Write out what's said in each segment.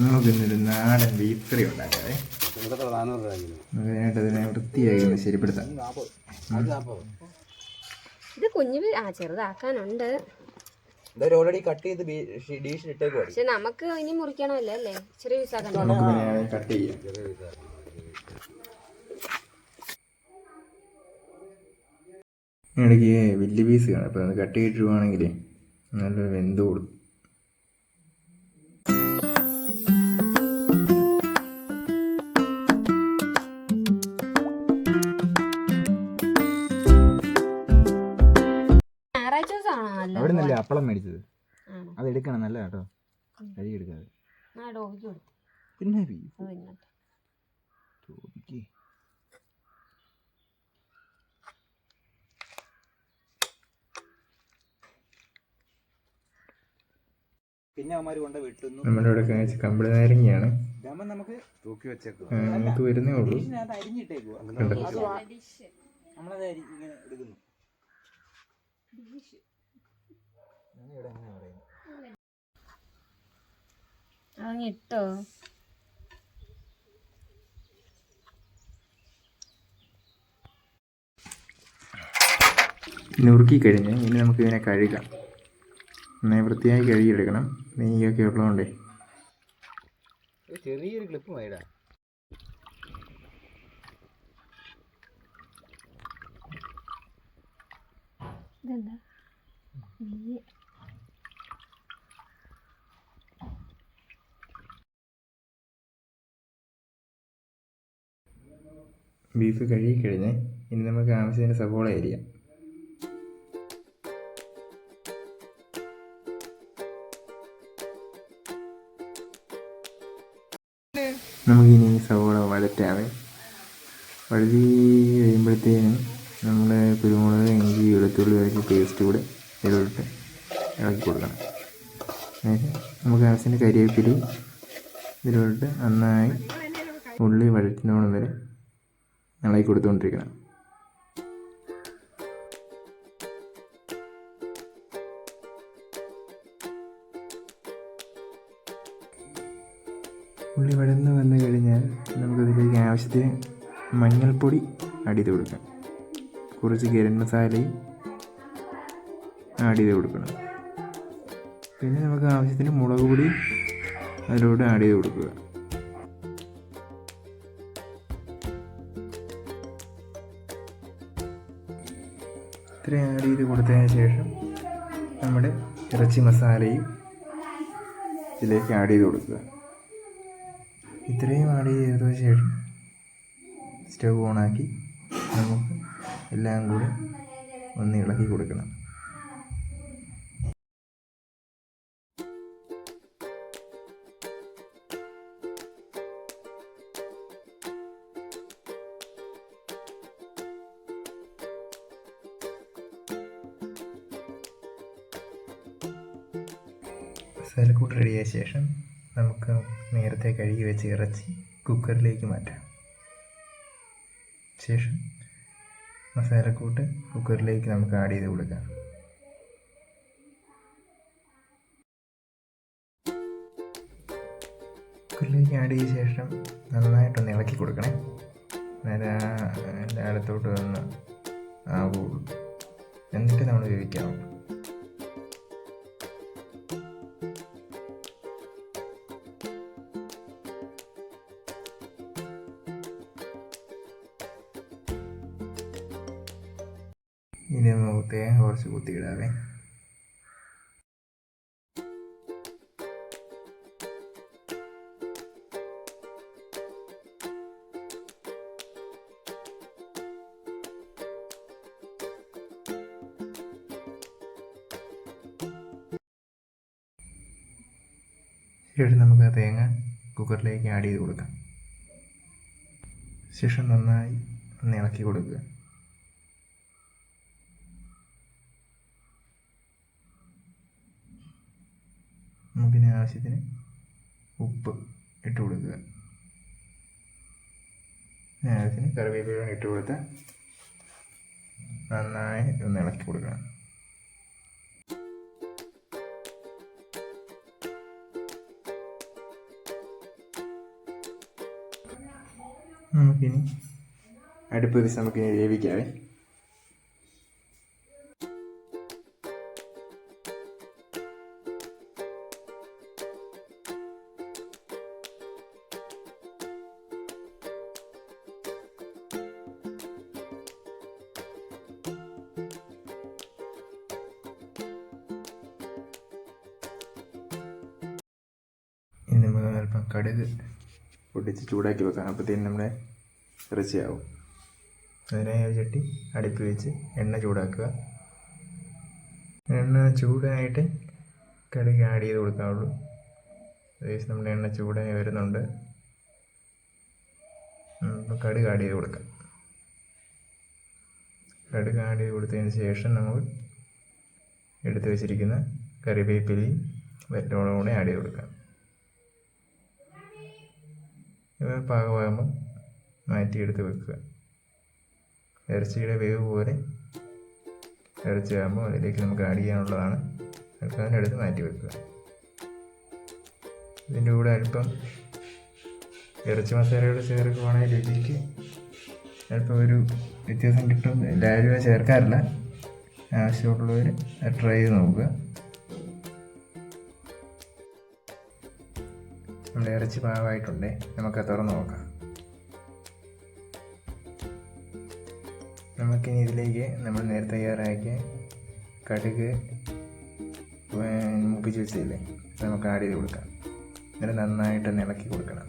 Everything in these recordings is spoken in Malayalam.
നമുക്ക് ഇന്നൊരു നാടൻ ബീഫ് കറി അതിനായിട്ട് അതിനെ വൃത്തിയായി ഒന്ന് ശരിപ്പെടുത്താം. ഇത് കുഞ്ഞു ആ ചെറുതാക്കാനുണ്ട്. ഓൾറെഡി കട്ട് ചെയ്ത് ഡീഷിൽ ഇട്ടേക്കുവാ പക്ഷെ നമുക്ക് ഇനി മുറിക്കണമല്ലോ അല്ലേ? ചെറിയ കട്ട് ചെയ്യാം. ഇടയ്ക്ക് വലിയ പീസ് കാണാം. അപ്പോൾ അത് കട്ട് ചെയ്തിട്ടുവാണെങ്കിൽ നല്ല വെന്ത് കൊടുക്കും. നല്ലത് അവിടെ നിന്നല്ലേ അപ്പളം മേടിച്ചത്? ആണോ? അത് എടുക്കണം നല്ല കേട്ടോ. കഴുകി എടുക്കാതെ. ആ ഡോഗിക്ക് കൊടുത്തു. പിന്നെ ബീഫ്. അത് തിന്നട്ടെ. ചോദിക്കേ പിന്നെ കൊണ്ട് വെട്ടുന്നു. നമ്മുടെ ഇവിടെ കാഴ്ച കമ്പിളി നാരങ്ങയാണ്. നമുക്ക് തൂക്കി വെച്ചേക്കുക ആ, നമുക്ക് വരുന്നേ ഉള്ളൂ. അരിഞ്ഞിട്ടേക്കുവാ നമ്മളത് അരി ഇങ്ങനെ എടുക്കുന്നു. പറയുന്നത് അതങ്ങ് ഇട്ടോ. നുറുക്കി കഴിഞ്ഞ് ഇനി നമുക്ക് ഇതിനെ കഴുകാം. നന്നായി വൃത്തിയായി കഴുകിയെടുക്കണം. നെയ്യൊക്കെ ഉള്ളതുകൊണ്ടേ. ഒരു ചെറിയൊരു ക്ലിപ്പ് മതിടാ ഇതെന്താ നെയ്യ്. ബീഫ് കഴുകി കഴിഞ്ഞ് ഇനി നമുക്ക് ആവശ്യത്തിന് സവോള ഏരിയ നമുക്കിനി സവോള വഴറ്റാവേ വഴുതി കഴിയുമ്പോഴത്തേനും നമ്മൾ കുരുമുളക് ഇഞ്ചി വെളുത്തുള്ളി ഇറക്കി പേസ്റ്റ് കൂടെ ഇതിലോട്ട് ഇളക്കി കൊടുക്കണം. നമുക്ക് ആവശ്യത്തിന് കരിവേപ്പിലി ഇതിലോട്ട് നന്നായി ഉള്ളി വഴറ്റിനോളം വരെ ഇളക്കി കൊടുത്തുകൊണ്ടിരിക്കണം ഉള്ളി വഴന്ന് വന്നു കഴിഞ്ഞാൽ നമുക്കതിലേക്ക് ആവശ്യത്തിന് മഞ്ഞൾപ്പൊടി ചെയ്ത് കൊടുക്കാം. കുറച്ച് ഗരം മസാലയും ആഡ് ചെയ്ത് കൊടുക്കണം. പിന്നെ നമുക്ക് ആവശ്യത്തിന് മുളക് പൊടി അതിലൂടെ ആഡ് ചെയ്ത് കൊടുക്കുക. ഇത്രയും ആഡ് ചെയ്ത് കൊടുത്തതിന് ശേഷം നമ്മുടെ ഇറച്ചി മസാലയും ഇതിലേക്ക് ആഡ് ചെയ്ത് കൊടുക്കുക. ഇത്രയും ആഡ് ചെയ്തതിന് ശേഷം സ്റ്റവ് ഓണാക്കി നമുക്ക് എല്ലാം കൂടി ഒന്ന് ഇളക്കി കൊടുക്കണം. മസാലക്കൂട്ട് റെഡിയായ ശേഷം നമുക്ക് നേരത്തെ കഴുകി വെച്ച് ഇറച്ചി കുക്കറിലേക്ക് മാറ്റാം. ശേഷം മസാലക്കൂട്ട് കുക്കറിലേക്ക് നമുക്ക് ആഡ് ചെയ്ത് കൊടുക്കാം. കുക്കറിലേക്ക് ആഡ് ചെയ്ത ശേഷം നന്നായിട്ടൊന്ന് ഇളക്കി കൊടുക്കണേ. നേരെ എന്റെ അടുത്തോട്ട് വന്ന് ആവുള്ളൂ. എന്നിട്ട് നമ്മൾ വേവിക്കാവുള്ളൂ ഇനി നമുക്ക് തേങ്ങ കുറച്ച് കുത്തിയിടാവേ. ശേഷം നമുക്ക് ആ തേങ്ങ കുക്കറിലേക്ക് ആഡ് ചെയ്ത് കൊടുക്കാം. ശേഷം നന്നായി ഒന്ന് ഇളക്കി കൊടുക്കുക. നമുക്കിനി ആവശ്യത്തിന് ഉപ്പ് ഇട്ട് കൊടുക്കുക. ആവശ്യത്തിന് കറിവേപ്പില ഇട്ട് കൊടുത്ത് നന്നായി ഒന്ന് ഇളക്കി കൊടുക്കണം. നമുക്കിനി അടുപ്പ് ദിവസം നമുക്കിനി വേവിക്കാവേ. അല്പം കടുക് പൊട്ടിച്ച് ചൂടാക്കി വെക്കാം അപ്പോഴത്തേനും നമ്മുടെ ഇറച്ചിയാവും. അതിനായി ഒരു ചട്ടി അടുപ്പ് വെച്ച് എണ്ണ ചൂടാക്കുക. എണ്ണ ചൂടായിട്ട് കടുക് ആഡ് ചെയ്ത് കൊടുക്കാവുള്ളൂ. ഏകദേശം നമ്മുടെ എണ്ണ ചൂടായി വരുന്നുണ്ട്. അപ്പോൾ കടുക് ആഡ് ചെയ്ത് കൊടുക്കാം. കടുക് ആഡ് ചെയ്ത് കൊടുത്തതിന് ശേഷം നമ്മൾ എടുത്ത് വെച്ചിരിക്കുന്ന കറിവേപ്പിലയും വെറ്റോളം കൂടെ ആഡ് ചെയ്ത് കൊടുക്കാം. ഇവ പാകമാകുമ്പോൾ മാറ്റിയെടുത്ത് വെക്കുക. ഇറച്ചിയുടെ വേവ് പോലെ ഇറച്ചി ആകുമ്പോൾ അതിലേക്ക് നമുക്ക് ആഡ് ചെയ്യാനുള്ളതാണ്. തൽക്കാലം എടുത്ത് മാറ്റി വെക്കുക. ഇതിന്റെ കൂടെ അല്പം ഇറച്ചി മസാലയോട് ചേർക്കുവാണെങ്കിൽ രുചിക്ക്. അല്പം ഒരു വ്യത്യാസം കിട്ടും. എല്ലാവരും ചേർക്കാറില്ല. ആവശ്യമുള്ളവർ ട്രൈ ചെയ്ത് നോക്കുക. നമ്മുടെ ഇറച്ചി പാകമായിട്ടുണ്ടേ നമുക്ക് തുറന്ന് നോക്കാം. നമുക്കിനി ഇതിലേക്ക് നമ്മൾ നേരത്തെ തയ്യാറാക്കിയ കടുക് മുപ്പിച്ച് വെച്ചില്ലേ നമുക്ക് ആഡ് ചെയ്ത് കൊടുക്കാം. എന്നിട്ട് നന്നായിട്ട് ഇളക്കി കൊടുക്കണം.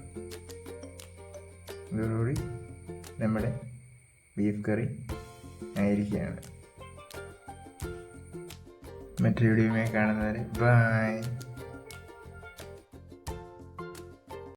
ഇതോടുകൂടി നമ്മുടെ ബീഫ് കറി ആയിരിക്കുകയാണ്. മറ്റൊരു വീഡിയോയുമായി കാണുന്നവരെ ബൈ